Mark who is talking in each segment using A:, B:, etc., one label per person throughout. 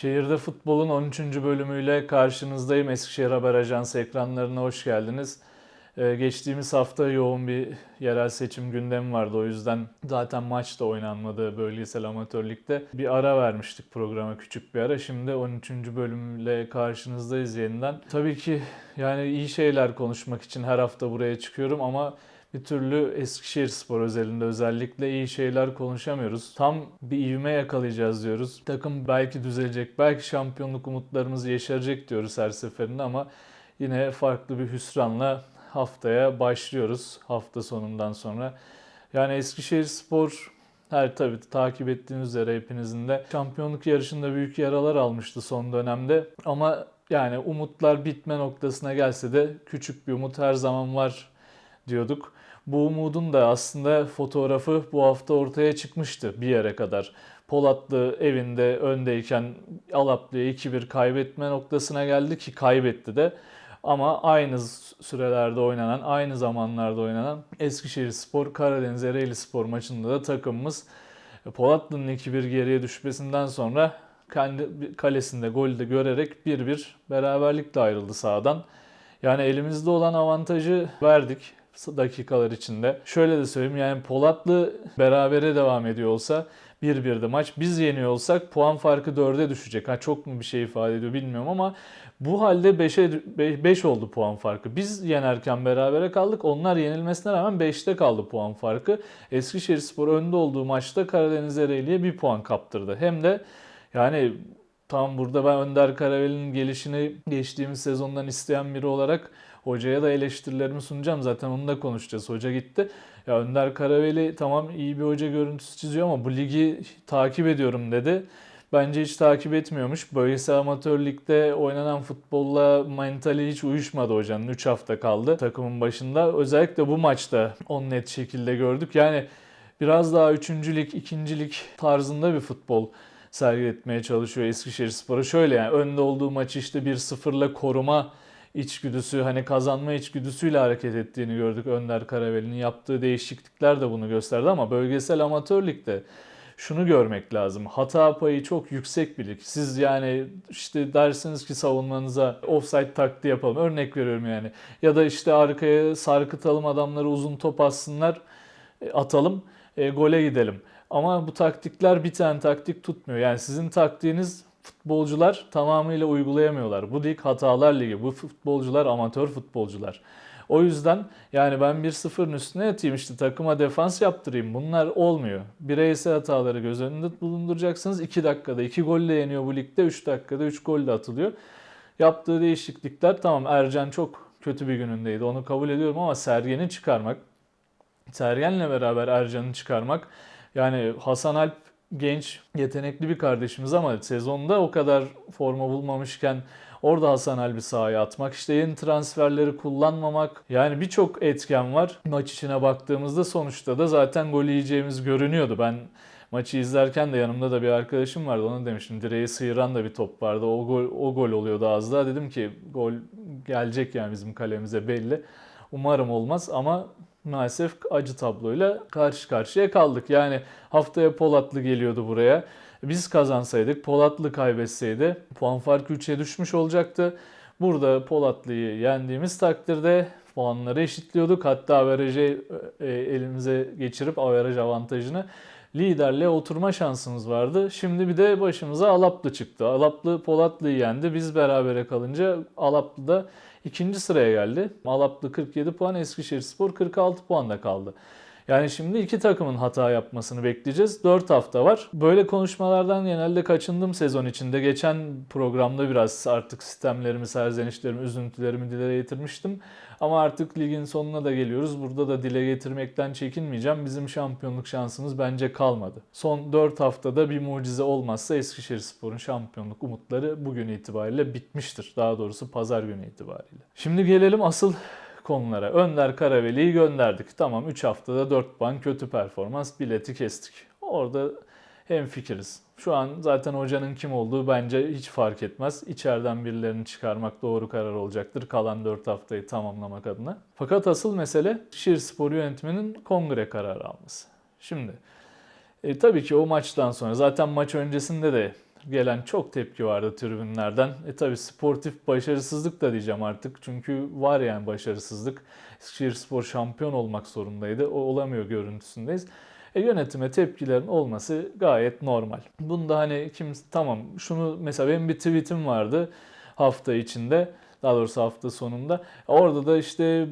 A: Şehirde Futbol'un 13. bölümüyle karşınızdayım. Eskişehir Haber Ajansı ekranlarına hoş geldiniz. Ee, geçtiğimiz hafta yoğun bir yerel seçim gündemi vardı. O yüzden zaten maç da oynanmadı bölgesel amatör ligde. Bir ara vermiştik programa küçük bir ara. Şimdi 13. bölümle karşınızdayız yeniden. Tabii ki yani iyi şeyler konuşmak için her hafta buraya çıkıyorum ama bir türlü Eskişehir Spor özelinde özellikle iyi şeyler konuşamıyoruz. Tam bir ivme yakalayacağız diyoruz. Takım belki düzelecek, belki şampiyonluk umutlarımız yeşerecek diyoruz her seferinde ama yine farklı bir hüsranla haftaya başlıyoruz hafta sonundan sonra. Yani Eskişehir Spor her tabii takip ettiğiniz üzere hepinizin de şampiyonluk yarışında büyük yaralar almıştı son dönemde. Ama yani umutlar bitme noktasına gelse de küçük bir umut her zaman var diyorduk. Bu umudun da aslında fotoğrafı bu hafta ortaya çıkmıştı bir yere kadar. Polatlı evinde öndeyken Alaplı'ya 2-1 kaybetme noktasına geldi ki kaybetti de. Ama aynı sürelerde oynanan, aynı zamanlarda oynanan Eskişehir Spor, Karadeniz Ereğli Spor maçında da takımımız Polatlı'nın 2-1 geriye düşmesinden sonra kendi kalesinde golü de görerek 1-1 beraberlikle ayrıldı sahadan. Yani elimizde olan avantajı verdik dakikalar içinde. Şöyle de söyleyeyim yani Polatlı berabere devam ediyor olsa 1-1'de maç. Biz yeniyor olsak puan farkı 4'e düşecek. Ha çok mu bir şey ifade ediyor bilmiyorum ama bu halde 5'e 5 oldu puan farkı. Biz yenerken berabere kaldık. Onlar yenilmesine rağmen 5'te kaldı puan farkı. Eskişehirspor önde olduğu maçta Karadeniz Ereğli'ye bir puan kaptırdı. Hem de yani tam burada ben Önder Karaveli'nin gelişini geçtiğimiz sezondan isteyen biri olarak hocaya da eleştirilerimi sunacağım. Zaten onu da konuşacağız. Hoca gitti. Ya Önder Karaveli tamam iyi bir hoca görüntüsü çiziyor ama bu ligi takip ediyorum dedi. Bence hiç takip etmiyormuş. Bölgesel amatör ligde oynanan futbolla mentali hiç uyuşmadı hocanın. 3 hafta kaldı takımın başında. Özellikle bu maçta onu net şekilde gördük. Yani biraz daha 3. lig, 2. lig tarzında bir futbol sergiletmeye çalışıyor Eskişehir Spor'a. Şöyle yani önde olduğu maçı işte 1-0'la koruma içgüdüsü hani kazanma içgüdüsüyle hareket ettiğini gördük. Önder Karaveli'nin yaptığı değişiklikler de bunu gösterdi ama bölgesel amatör ligde şunu görmek lazım. Hata payı çok yüksek bir lig. Siz yani işte dersiniz ki savunmanıza offside taktiği yapalım. Örnek veriyorum yani. Ya da işte arkaya sarkıtalım adamları uzun top atsınlar e, atalım e, gole gidelim. Ama bu taktikler bir tane taktik tutmuyor. Yani sizin taktiğiniz futbolcular tamamıyla uygulayamıyorlar. Bu lig hatalar ligi. Bu futbolcular amatör futbolcular. O yüzden yani ben 1-0'ın üstüne yatayım işte takıma defans yaptırayım. Bunlar olmuyor. Bireysel hataları göz önünde bulunduracaksınız. 2 dakikada 2 golle yeniyor bu ligde. 3 dakikada 3 gol de atılıyor. Yaptığı değişiklikler tamam Ercan çok kötü bir günündeydi. Onu kabul ediyorum ama Sergen'i çıkarmak, Sergen'le beraber Ercan'ı çıkarmak yani Hasan Alp genç, yetenekli bir kardeşimiz ama sezonda o kadar forma bulmamışken orada Hasan Alp'i sahaya atmak, işte yeni transferleri kullanmamak yani birçok etken var. Maç içine baktığımızda sonuçta da zaten gol yiyeceğimiz görünüyordu. Ben maçı izlerken de yanımda da bir arkadaşım vardı. Ona demiştim direği sıyıran da bir top vardı. O gol, o gol oluyordu az daha. Dedim ki gol gelecek yani bizim kalemize belli. Umarım olmaz ama maalesef acı tabloyla karşı karşıya kaldık. Yani haftaya Polatlı geliyordu buraya. Biz kazansaydık, Polatlı kaybetseydi puan farkı 3'e düşmüş olacaktı. Burada Polatlı'yı yendiğimiz takdirde puanları eşitliyorduk. Hatta averajı e, elimize geçirip averaj avantajını liderle oturma şansımız vardı. Şimdi bir de başımıza Alaplı çıktı. Alaplı Polatlı'yı yendi. Biz berabere kalınca Alaplı da ikinci sıraya geldi. Alaplı 47 puan, Eskişehirspor 46 puanda kaldı. Yani şimdi iki takımın hata yapmasını bekleyeceğiz. 4 hafta var. Böyle konuşmalardan genelde kaçındım sezon içinde. Geçen programda biraz artık sistemlerimi, serzenişlerimi, üzüntülerimi dile getirmiştim. Ama artık ligin sonuna da geliyoruz. Burada da dile getirmekten çekinmeyeceğim. Bizim şampiyonluk şansımız bence kalmadı. Son 4 haftada bir mucize olmazsa Eskişehirspor'un şampiyonluk umutları bugün itibariyle bitmiştir. Daha doğrusu pazar günü itibariyle. Şimdi gelelim asıl konulara. Önder Karaveli'yi gönderdik. Tamam 3 haftada 4 puan kötü performans bileti kestik. Orada hem fikiriz. Şu an zaten hocanın kim olduğu bence hiç fark etmez. İçeriden birilerini çıkarmak doğru karar olacaktır. Kalan 4 haftayı tamamlamak adına. Fakat asıl mesele Şiir Spor yönetiminin kongre kararı alması. Şimdi e, tabii ki o maçtan sonra zaten maç öncesinde de gelen çok tepki vardı tribünlerden. E tabi sportif başarısızlık da diyeceğim artık. Çünkü var yani başarısızlık. Eskişehir Spor şampiyon olmak zorundaydı. O olamıyor görüntüsündeyiz. E, yönetime tepkilerin olması gayet normal. Bunda hani kim tamam şunu mesela benim bir tweetim vardı hafta içinde daha doğrusu hafta sonunda. Orada da işte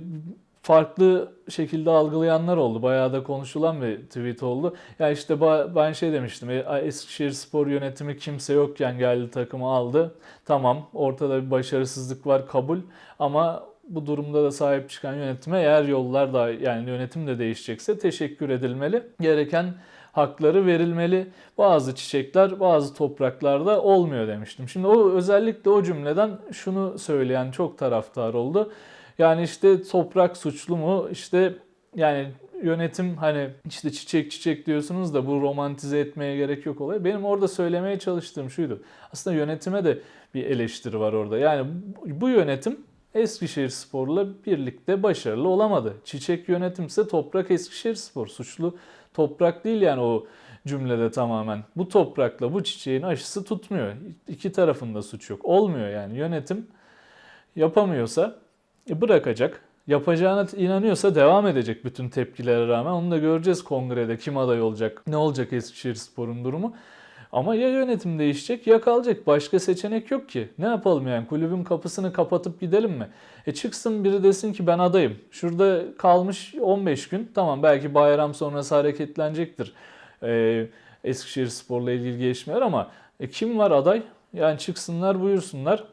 A: farklı şekilde algılayanlar oldu. Bayağı da konuşulan bir tweet oldu. Ya işte ben şey demiştim. "E, Eskişehir Spor yönetimi kimse yokken geldi takımı aldı. Tamam ortada bir başarısızlık var kabul ama bu durumda da sahip çıkan yönetime eğer yollar da yani yönetim de değişecekse teşekkür edilmeli. Gereken hakları verilmeli. Bazı çiçekler bazı topraklarda olmuyor demiştim. Şimdi o özellikle o cümleden şunu söyleyen çok taraftar oldu. Yani işte toprak suçlu mu? İşte yani yönetim hani işte çiçek çiçek diyorsunuz da bu romantize etmeye gerek yok olay. Benim orada söylemeye çalıştığım şuydu. Aslında yönetime de bir eleştiri var orada. Yani bu yönetim Eskişehir Spor'la birlikte başarılı olamadı. Çiçek yönetimse toprak Eskişehir Spor. Suçlu toprak değil yani o cümlede tamamen. Bu toprakla bu çiçeğin aşısı tutmuyor. İki tarafında suç yok. Olmuyor yani yönetim yapamıyorsa bırakacak. Yapacağına inanıyorsa devam edecek bütün tepkilere rağmen. Onu da göreceğiz kongrede kim aday olacak, ne olacak Eskişehir Spor'un durumu. Ama ya yönetim değişecek ya kalacak. Başka seçenek yok ki. Ne yapalım yani kulübün kapısını kapatıp gidelim mi? E çıksın biri desin ki ben adayım. Şurada kalmış 15 gün. Tamam belki bayram sonrası hareketlenecektir. Ee, Eskişehir Spor'la ilgili gelişmeler ama e, kim var aday? Yani çıksınlar buyursunlar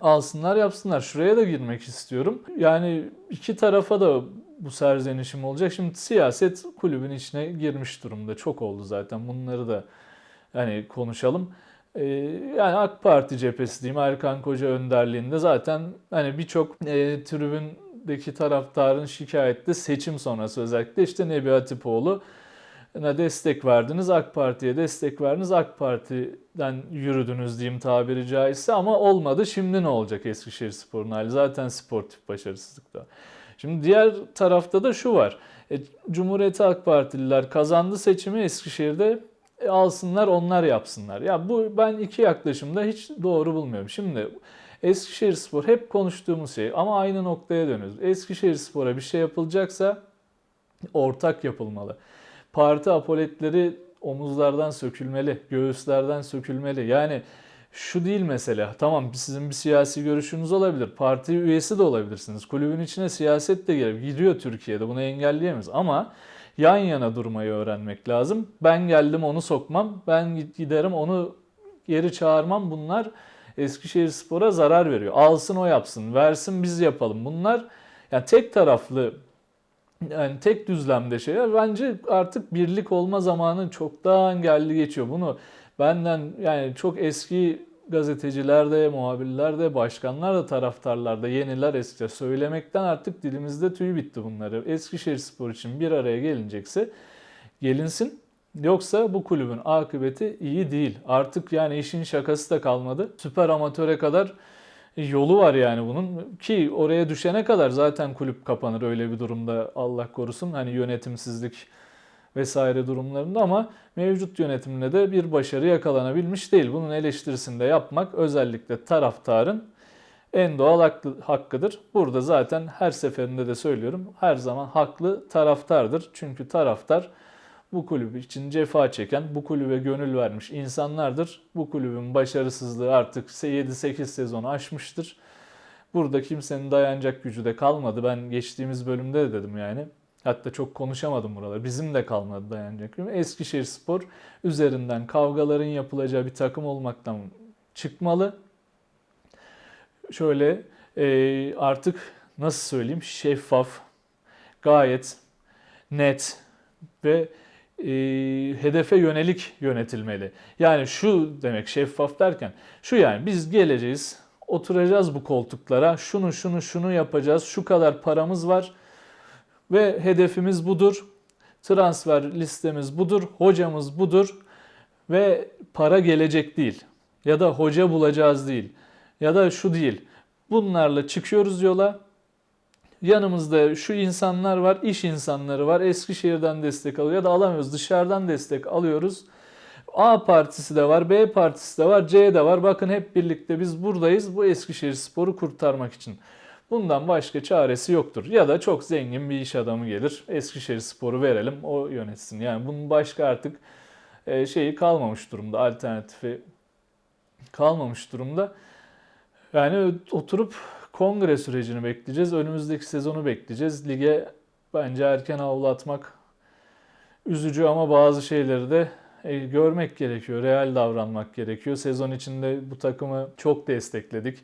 A: alsınlar yapsınlar. Şuraya da girmek istiyorum. Yani iki tarafa da bu serzenişim olacak. Şimdi siyaset kulübün içine girmiş durumda. Çok oldu zaten. Bunları da hani konuşalım. Ee, yani AK Parti cephesi diyeyim Erkan Koca önderliğinde zaten hani birçok e, tribündeki taraftarın şikayette seçim sonrası özellikle işte Nebi Hatipoğlu destek verdiniz, AK Parti'ye destek verdiniz, AK Parti'den yürüdünüz diyeyim tabiri caizse ama olmadı. Şimdi ne olacak Eskişehir Spor'un hali? Zaten sportif başarısızlıkta. Şimdi diğer tarafta da şu var. E, Cumhuriyet Halk Partililer kazandı seçimi Eskişehir'de e, alsınlar onlar yapsınlar. Ya bu ben iki yaklaşımda hiç doğru bulmuyorum. Şimdi Eskişehir Spor hep konuştuğumuz şey ama aynı noktaya dönüyoruz. Eskişehir Spor'a bir şey yapılacaksa ortak yapılmalı parti apoletleri omuzlardan sökülmeli, göğüslerden sökülmeli. Yani şu değil mesela. Tamam sizin bir siyasi görüşünüz olabilir. Parti üyesi de olabilirsiniz. Kulübün içine siyaset de gelir. Gidiyor Türkiye'de bunu engelleyemeyiz. Ama yan yana durmayı öğrenmek lazım. Ben geldim onu sokmam. Ben giderim onu geri çağırmam. Bunlar Eskişehir Spor'a zarar veriyor. Alsın o yapsın. Versin biz yapalım. Bunlar yani tek taraflı yani tek düzlemde şeyler bence artık birlik olma zamanı çoktan geldi geçiyor. Bunu benden yani çok eski gazeteciler de, muhabirler de, başkanlar da, taraftarlar da, yeniler eskice söylemekten artık dilimizde tüy bitti bunları. Eskişehir Spor için bir araya gelinecekse gelinsin. Yoksa bu kulübün akıbeti iyi değil. Artık yani işin şakası da kalmadı. Süper amatöre kadar yolu var yani bunun ki oraya düşene kadar zaten kulüp kapanır öyle bir durumda Allah korusun hani yönetimsizlik vesaire durumlarında ama mevcut yönetimle de bir başarı yakalanabilmiş değil. Bunun eleştirisini de yapmak özellikle taraftarın en doğal hakkıdır. Burada zaten her seferinde de söylüyorum her zaman haklı taraftardır. Çünkü taraftar bu kulüp için cefa çeken, bu kulübe gönül vermiş insanlardır. Bu kulübün başarısızlığı artık 7-8 sezonu aşmıştır. Burada kimsenin dayanacak gücü de kalmadı. Ben geçtiğimiz bölümde de dedim yani. Hatta çok konuşamadım buralar. Bizim de kalmadı dayanacak. Eskişehir Spor üzerinden kavgaların yapılacağı bir takım olmaktan çıkmalı. Şöyle e, artık nasıl söyleyeyim şeffaf, gayet net ve e, hedefe yönelik yönetilmeli. Yani şu demek şeffaf derken şu yani biz geleceğiz, oturacağız bu koltuklara, şunu şunu şunu yapacağız, şu kadar paramız var ve hedefimiz budur. Transfer listemiz budur, hocamız budur ve para gelecek değil ya da hoca bulacağız değil ya da şu değil. Bunlarla çıkıyoruz yola Yanımızda şu insanlar var, iş insanları var. Eskişehir'den destek alıyor ya da alamıyoruz. Dışarıdan destek alıyoruz. A partisi de var, B partisi de var, C de var. Bakın hep birlikte biz buradayız bu Eskişehir Sporu kurtarmak için. Bundan başka çaresi yoktur. Ya da çok zengin bir iş adamı gelir. Eskişehir Sporu verelim o yönetsin. Yani bunun başka artık e, şeyi kalmamış durumda. Alternatifi kalmamış durumda. Yani oturup kongre sürecini bekleyeceğiz. Önümüzdeki sezonu bekleyeceğiz. Lige bence erken avlatmak üzücü ama bazı şeyleri de e, görmek gerekiyor. Real davranmak gerekiyor. Sezon içinde bu takımı çok destekledik.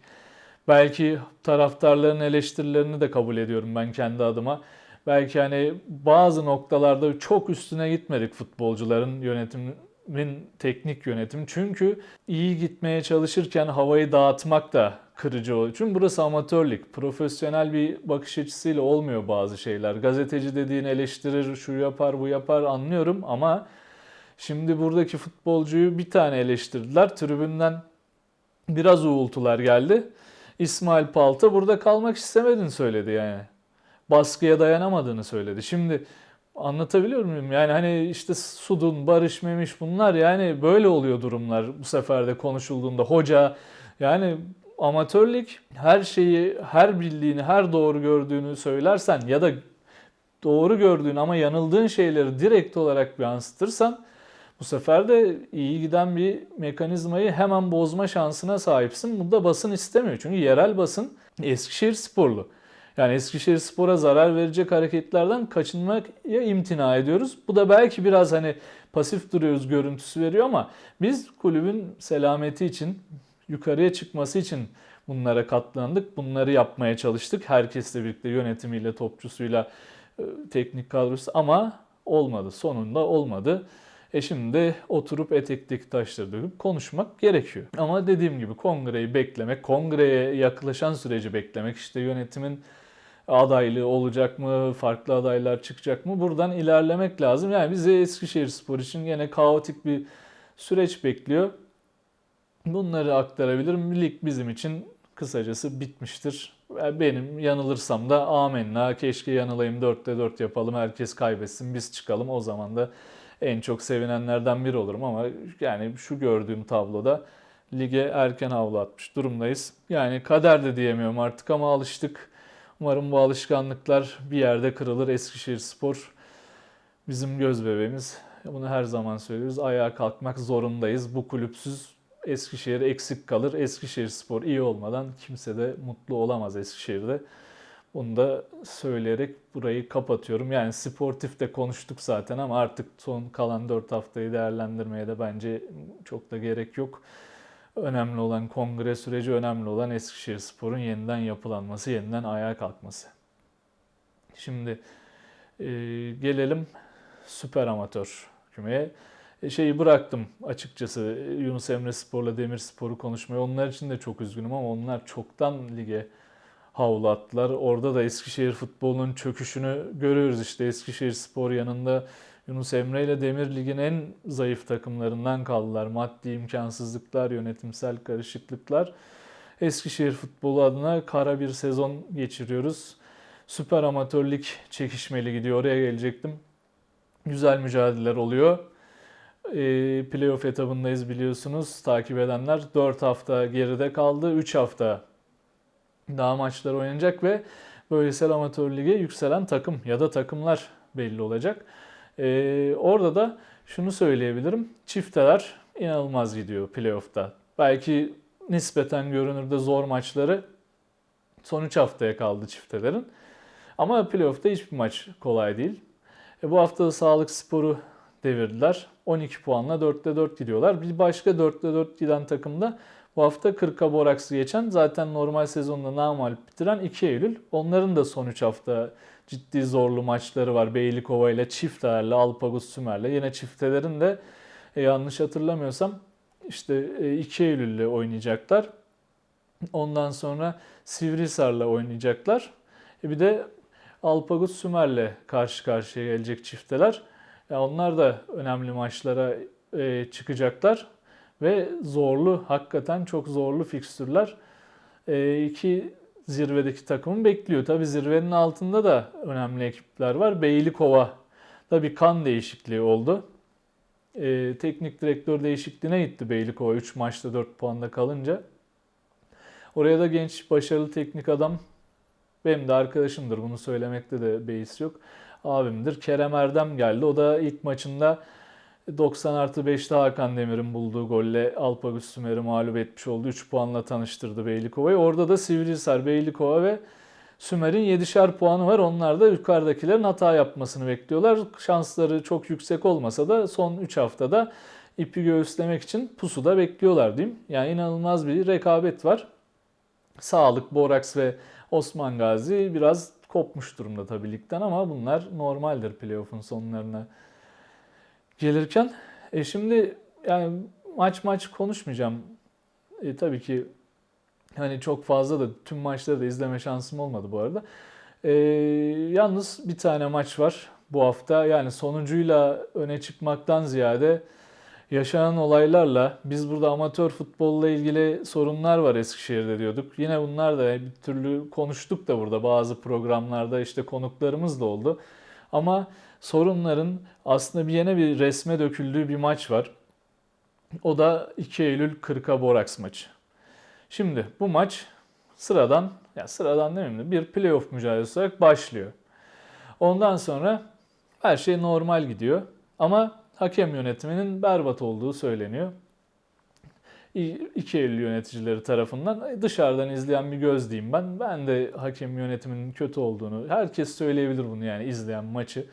A: Belki taraftarların eleştirilerini de kabul ediyorum ben kendi adıma. Belki hani bazı noktalarda çok üstüne gitmedik futbolcuların yönetimin teknik yönetim. Çünkü iyi gitmeye çalışırken havayı dağıtmak da kırıcı oluyor. Çünkü burası amatörlük. Profesyonel bir bakış açısıyla olmuyor bazı şeyler. Gazeteci dediğin eleştirir, şu yapar, bu yapar anlıyorum ama şimdi buradaki futbolcuyu bir tane eleştirdiler. Tribünden biraz uğultular geldi. İsmail Palta burada kalmak istemediğini söyledi yani. Baskıya dayanamadığını söyledi. Şimdi anlatabiliyor muyum? Yani hani işte Sudun, Barış Memiş bunlar yani böyle oluyor durumlar bu sefer de konuşulduğunda. Hoca yani amatörlük her şeyi, her bildiğini, her doğru gördüğünü söylersen ya da doğru gördüğün ama yanıldığın şeyleri direkt olarak yansıtırsan bu sefer de iyi giden bir mekanizmayı hemen bozma şansına sahipsin. Bu da basın istemiyor. Çünkü yerel basın Eskişehir sporlu. Yani Eskişehir Spor'a zarar verecek hareketlerden kaçınmaya imtina ediyoruz. Bu da belki biraz hani pasif duruyoruz görüntüsü veriyor ama biz kulübün selameti için, yukarıya çıkması için bunlara katlandık. Bunları yapmaya çalıştık. Herkesle birlikte yönetimiyle, topçusuyla, e, teknik kadrosu ama olmadı. Sonunda olmadı. E şimdi oturup etekteki taşları döküp konuşmak gerekiyor. Ama dediğim gibi kongreyi beklemek, kongreye yaklaşan süreci beklemek, işte yönetimin adaylığı olacak mı, farklı adaylar çıkacak mı buradan ilerlemek lazım. Yani bizi Eskişehir Spor için yine kaotik bir süreç bekliyor. Bunları aktarabilirim. Lig bizim için kısacası bitmiştir. Benim yanılırsam da amenna keşke yanılayım 4'te 4 yapalım herkes kaybetsin biz çıkalım o zaman da en çok sevinenlerden biri olurum ama yani şu gördüğüm tabloda lige erken havlu atmış durumdayız. Yani kader de diyemiyorum artık ama alıştık. Umarım bu alışkanlıklar bir yerde kırılır. Eskişehir Spor bizim göz bebeğimiz. Bunu her zaman söylüyoruz. Ayağa kalkmak zorundayız. Bu kulüpsüz Eskişehir eksik kalır. Eskişehir Spor iyi olmadan kimse de mutlu olamaz Eskişehir'de. Bunu da söyleyerek burayı kapatıyorum. Yani sportif de konuştuk zaten ama artık son kalan 4 haftayı değerlendirmeye de bence çok da gerek yok. Önemli olan kongre süreci, önemli olan Eskişehir Spor'un yeniden yapılanması, yeniden ayağa kalkması. Şimdi e, gelelim süper amatör kümeye. E, şeyi bıraktım açıkçası Yunus Emre Spor'la Demir Spor'u konuşmayı. Onlar için de çok üzgünüm ama onlar çoktan lige havlu attılar. Orada da Eskişehir futbolunun çöküşünü görüyoruz işte Eskişehir Spor yanında Yunus Emre ile Demir Lig'in en zayıf takımlarından kaldılar. Maddi imkansızlıklar, yönetimsel karışıklıklar. Eskişehir futbolu adına kara bir sezon geçiriyoruz. Süper amatörlük çekişmeli gidiyor. Oraya gelecektim. Güzel mücadeleler oluyor. E, playoff etabındayız biliyorsunuz. Takip edenler 4 hafta geride kaldı. 3 hafta daha maçlar oynanacak ve bölgesel amatör lige yükselen takım ya da takımlar belli olacak. Ee, orada da şunu söyleyebilirim. Çifteler inanılmaz gidiyor playoff'ta. Belki nispeten görünürde zor maçları son 3 haftaya kaldı çiftelerin. Ama playoff'ta hiçbir maç kolay değil. E, bu hafta da Sağlık Sporu devirdiler. 12 puanla 4'te 4 gidiyorlar. Bir başka 4'te 4 giden takım da bu hafta 40'a Boraks'ı geçen zaten normal sezonda namalip bitiren 2 Eylül. Onların da son 3 hafta ciddi zorlu maçları var. Beylikova ile Çifter'le, Alpagus Sümer'le. Yine çiftelerin de e, yanlış hatırlamıyorsam işte e, 2 Eylül'le oynayacaklar. Ondan sonra Sivrisar'la oynayacaklar. E bir de Alpagus Sümer'le karşı karşıya gelecek çifteler. Onlar da önemli maçlara e, çıkacaklar. Ve zorlu, hakikaten çok zorlu fikstürler. E, iki zirvedeki takımı bekliyor. Tabi zirvenin altında da önemli ekipler var. Beylikova da bir kan değişikliği oldu. e, teknik direktör değişikliğine gitti Beylikova 3 maçta 4 puanda kalınca. Oraya da genç başarılı teknik adam benim de arkadaşımdır bunu söylemekte de beis yok. Abimdir. Kerem Erdem geldi. O da ilk maçında 90 artı 5'te Hakan Demir'in bulduğu golle Alpagüs Sümer'i mağlup etmiş oldu. 3 puanla tanıştırdı Beylikova'yı. Orada da Sivrihisar, Beylikova ve Sümer'in 7'şer puanı var. Onlar da yukarıdakilerin hata yapmasını bekliyorlar. Şansları çok yüksek olmasa da son 3 haftada ipi göğüslemek için pusuda bekliyorlar diyeyim. Yani inanılmaz bir rekabet var. Sağlık, Boraks ve Osman Gazi biraz kopmuş durumda tabii ligden ama bunlar normaldir playoff'un sonlarına gelirken. E şimdi yani maç maç konuşmayacağım. E, tabii ki hani çok fazla da tüm maçları da izleme şansım olmadı bu arada. E, yalnız bir tane maç var bu hafta. Yani sonucuyla öne çıkmaktan ziyade yaşanan olaylarla biz burada amatör futbolla ilgili sorunlar var Eskişehir'de diyorduk. Yine bunlar da bir türlü konuştuk da burada bazı programlarda işte konuklarımız da oldu. Ama sorunların aslında bir yine bir resme döküldüğü bir maç var. O da 2 Eylül 40'a Boraks maçı. Şimdi bu maç sıradan, ya sıradan demeyeyim de bir playoff mücadelesi olarak başlıyor. Ondan sonra her şey normal gidiyor. Ama hakem yönetiminin berbat olduğu söyleniyor. 2 Eylül yöneticileri tarafından dışarıdan izleyen bir göz diyeyim ben. Ben de hakem yönetiminin kötü olduğunu, herkes söyleyebilir bunu yani izleyen maçı.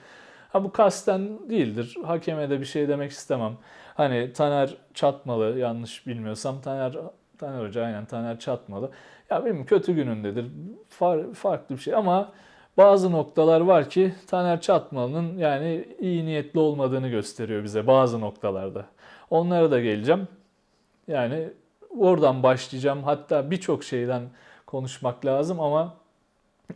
A: Ha bu kasten değildir. Hakeme de bir şey demek istemem. Hani Taner Çatmalı yanlış bilmiyorsam Taner Taner Hoca aynen Taner Çatmalı. Ya benim kötü günündedir. Far, farklı bir şey ama bazı noktalar var ki Taner Çatmalı'nın yani iyi niyetli olmadığını gösteriyor bize bazı noktalarda. Onlara da geleceğim. Yani oradan başlayacağım. Hatta birçok şeyden konuşmak lazım ama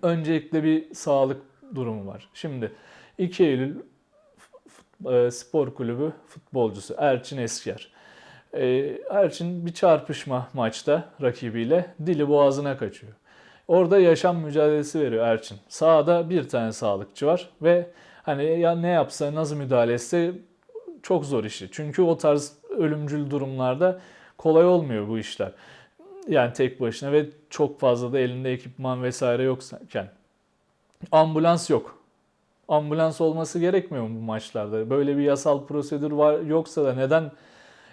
A: öncelikle bir sağlık durumu var. Şimdi 2 Eylül e, Spor Kulübü futbolcusu Erçin Esker. Erçin bir çarpışma maçta rakibiyle dili boğazına kaçıyor. Orada yaşam mücadelesi veriyor Erçin. Sağda bir tane sağlıkçı var ve hani ya ne yapsa nasıl müdahale etse çok zor işi. Çünkü o tarz ölümcül durumlarda kolay olmuyor bu işler. Yani tek başına ve çok fazla da elinde ekipman vesaire yokken. Ambulans yok. Ambulans olması gerekmiyor mu bu maçlarda? Böyle bir yasal prosedür var yoksa da neden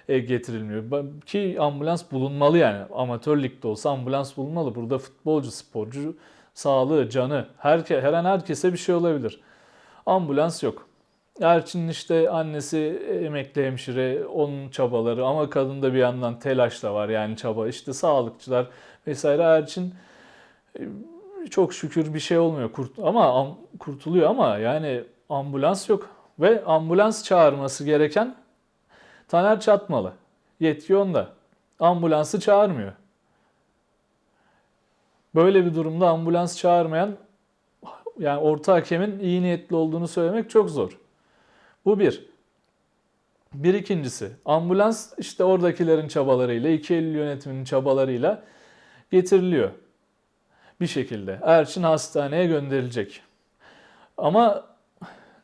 A: e, getirilmiyor? Ki ambulans bulunmalı yani. Amatör ligde olsa ambulans bulunmalı. Burada futbolcu, sporcu sağlığı, canı, herke, her an herkese bir şey olabilir. Ambulans yok. Erçin'in işte annesi emekli hemşire, onun çabaları ama kadında bir yandan telaş da var yani çaba. İşte sağlıkçılar vesaire Erçin e, çok şükür bir şey olmuyor kurt ama kurtuluyor ama yani ambulans yok ve ambulans çağırması gereken Taner Çatmalı. Yetki onda. Ambulansı çağırmıyor. Böyle bir durumda ambulans çağırmayan yani orta hakemin iyi niyetli olduğunu söylemek çok zor. Bu bir. Bir ikincisi ambulans işte oradakilerin çabalarıyla 2 Eylül yönetiminin çabalarıyla getiriliyor. Bir şekilde. Erçin hastaneye gönderilecek. Ama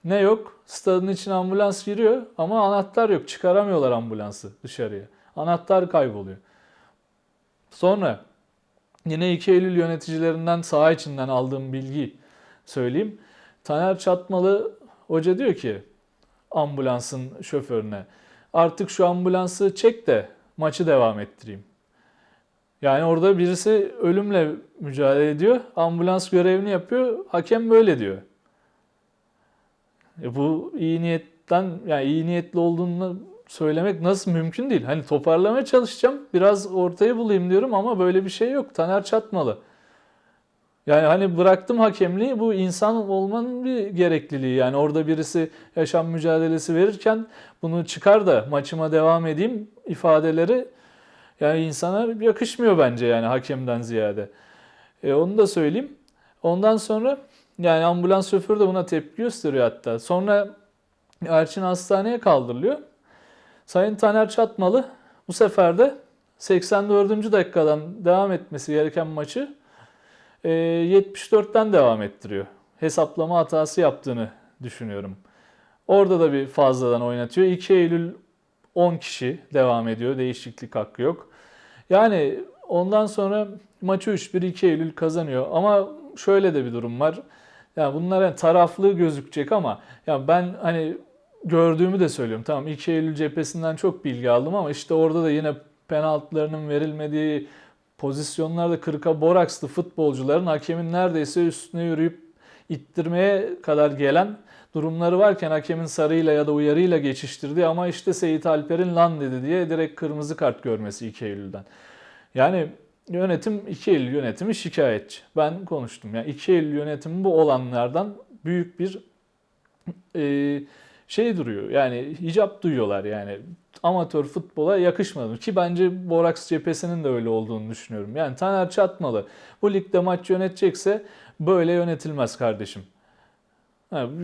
A: ne yok? Stadın içine ambulans giriyor ama anahtar yok. Çıkaramıyorlar ambulansı dışarıya. Anahtar kayboluyor. Sonra yine 2 Eylül yöneticilerinden saha içinden aldığım bilgi söyleyeyim. Taner Çatmalı hoca diyor ki ambulansın şoförüne artık şu ambulansı çek de maçı devam ettireyim. Yani orada birisi ölümle mücadele ediyor. Ambulans görevini yapıyor. Hakem böyle diyor. E bu iyi niyetten yani iyi niyetli olduğunu söylemek nasıl mümkün değil. Hani toparlamaya çalışacağım. Biraz ortayı bulayım diyorum ama böyle bir şey yok. Taner Çatmalı. Yani hani bıraktım hakemliği bu insan olmanın bir gerekliliği. Yani orada birisi yaşam mücadelesi verirken bunu çıkar da maçıma devam edeyim ifadeleri yani insana yakışmıyor bence yani hakemden ziyade. E, onu da söyleyeyim. Ondan sonra yani ambulans şoförü de buna tepki gösteriyor hatta. Sonra Erçin hastaneye kaldırılıyor. Sayın Taner Çatmalı bu sefer de 84. dakikadan devam etmesi gereken maçı 74'ten devam ettiriyor. Hesaplama hatası yaptığını düşünüyorum. Orada da bir fazladan oynatıyor. 2 Eylül 10 kişi devam ediyor. Değişiklik hakkı yok. Yani ondan sonra maçı 3-1 2 Eylül kazanıyor. Ama şöyle de bir durum var. Yani bunlar yani taraflı gözükecek ama ya ben hani gördüğümü de söylüyorum. Tamam 2 Eylül cephesinden çok bilgi aldım ama işte orada da yine penaltılarının verilmediği pozisyonlarda kırka borakslı futbolcuların hakemin neredeyse üstüne yürüyüp ittirmeye kadar gelen durumları varken hakemin sarıyla ya da uyarıyla geçiştirdi ama işte Seyit Alper'in lan dedi diye direkt kırmızı kart görmesi 2 Eylül'den. Yani yönetim 2 Eylül yönetimi şikayetçi. Ben konuştum. Yani 2 Eylül yönetimi bu olanlardan büyük bir e, şey duruyor. Yani hicap duyuyorlar yani. Amatör futbola yakışmadı. Ki bence Boraks cephesinin de öyle olduğunu düşünüyorum. Yani Taner Çatmalı bu ligde maç yönetecekse böyle yönetilmez kardeşim.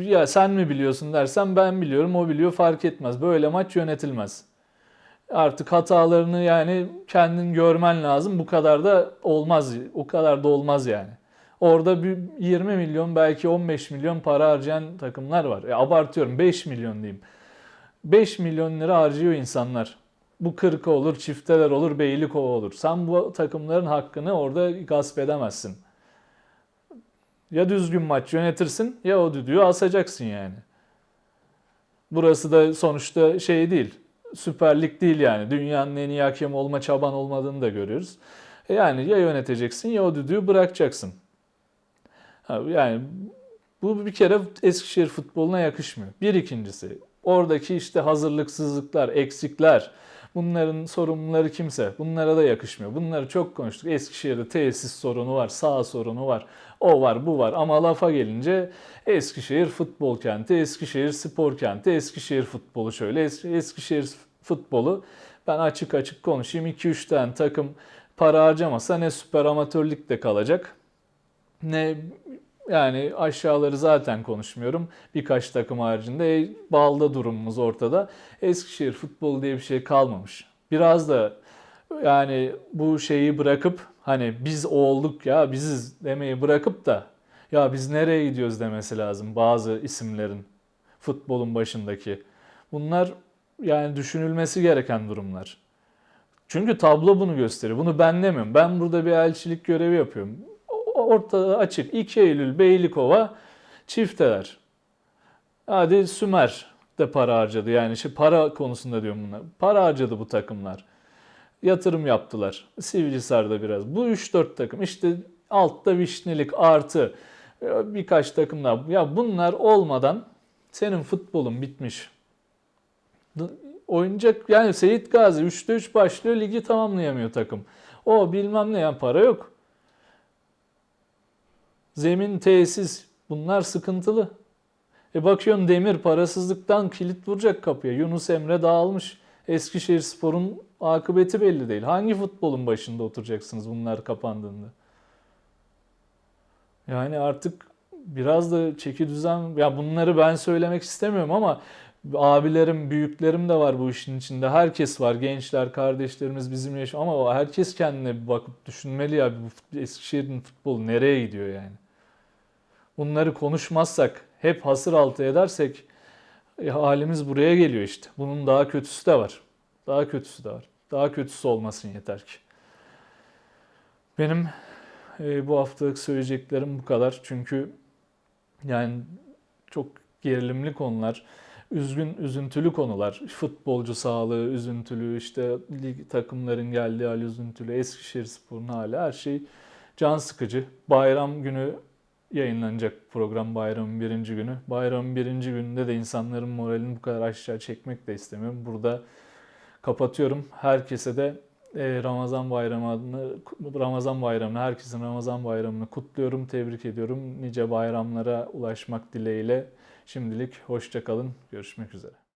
A: Ya sen mi biliyorsun dersen ben biliyorum o biliyor fark etmez. Böyle maç yönetilmez. Artık hatalarını yani kendin görmen lazım. Bu kadar da olmaz. O kadar da olmaz yani. Orada bir 20 milyon belki 15 milyon para harcayan takımlar var. E, abartıyorum 5 milyon diyeyim. 5 milyon lira harcıyor insanlar. Bu kırka olur, çifteler olur, beylikova olur. Sen bu takımların hakkını orada gasp edemezsin. Ya düzgün maç yönetirsin ya o düdüğü asacaksın yani. Burası da sonuçta şey değil. Süper Lig değil yani. Dünyanın en iyi hakem olma çaban olmadığını da görüyoruz. E yani ya yöneteceksin ya o düdüğü bırakacaksın. Yani bu bir kere Eskişehir futboluna yakışmıyor. Bir ikincisi oradaki işte hazırlıksızlıklar, eksikler, bunların sorumluları kimse bunlara da yakışmıyor. Bunları çok konuştuk. Eskişehir'de tesis sorunu var, sağ sorunu var, o var, bu var. Ama lafa gelince Eskişehir futbol kenti, Eskişehir spor kenti, Eskişehir futbolu şöyle, Eskişehir futbolu ben açık açık konuşayım. 2-3 tane takım para harcamasa ne süper amatörlükte kalacak ne yani aşağıları zaten konuşmuyorum. Birkaç takım haricinde e, balda durumumuz ortada. Eskişehir futbolu diye bir şey kalmamış. Biraz da yani bu şeyi bırakıp hani biz olduk ya biziz demeyi bırakıp da ya biz nereye gidiyoruz demesi lazım bazı isimlerin futbolun başındaki. Bunlar yani düşünülmesi gereken durumlar. Çünkü tablo bunu gösteriyor. Bunu ben demiyorum. Ben burada bir elçilik görevi yapıyorum ortada açık. 2 Eylül Beylikova çifteler. Hadi Sümer de para harcadı. Yani şey para konusunda diyorum bunlar. Para harcadı bu takımlar. Yatırım yaptılar. Sivrihisar'da biraz. Bu 3-4 takım. İşte altta Vişnelik artı e, birkaç takım daha. Ya bunlar olmadan senin futbolun bitmiş. Oyuncak yani Seyit Gazi 3'te 3 başlıyor ligi tamamlayamıyor takım. O bilmem ne yani para yok. Zemin, tesis bunlar sıkıntılı. E bakıyorsun Demir parasızlıktan kilit vuracak kapıya. Yunus Emre dağılmış. Eskişehir Spor'un akıbeti belli değil. Hangi futbolun başında oturacaksınız bunlar kapandığında? Yani artık biraz da çeki düzen ya bunları ben söylemek istemiyorum ama abilerim, büyüklerim de var bu işin içinde. Herkes var. Gençler, kardeşlerimiz bizim yaş ama herkes kendine bakıp düşünmeli ya bu Eskişehir'in futbolu nereye gidiyor yani. Bunları konuşmazsak, hep hasır altı edersek e, halimiz buraya geliyor işte. Bunun daha kötüsü de var. Daha kötüsü de var. Daha kötüsü olmasın yeter ki. Benim e, bu haftalık söyleyeceklerim bu kadar. Çünkü yani çok gerilimli konular üzgün, üzüntülü konular. Futbolcu sağlığı, üzüntülü, işte lig takımların geldiği hal üzüntülü, Eskişehir Spor'un hali her şey can sıkıcı. Bayram günü yayınlanacak program bayramın birinci günü. Bayramın birinci gününde de insanların moralini bu kadar aşağı çekmek de istemiyorum. Burada kapatıyorum. Herkese de e, Ramazan bayramını, Ramazan bayramını, herkesin Ramazan bayramını kutluyorum, tebrik ediyorum. Nice bayramlara ulaşmak dileğiyle. Şimdilik hoşça kalın. Görüşmek üzere.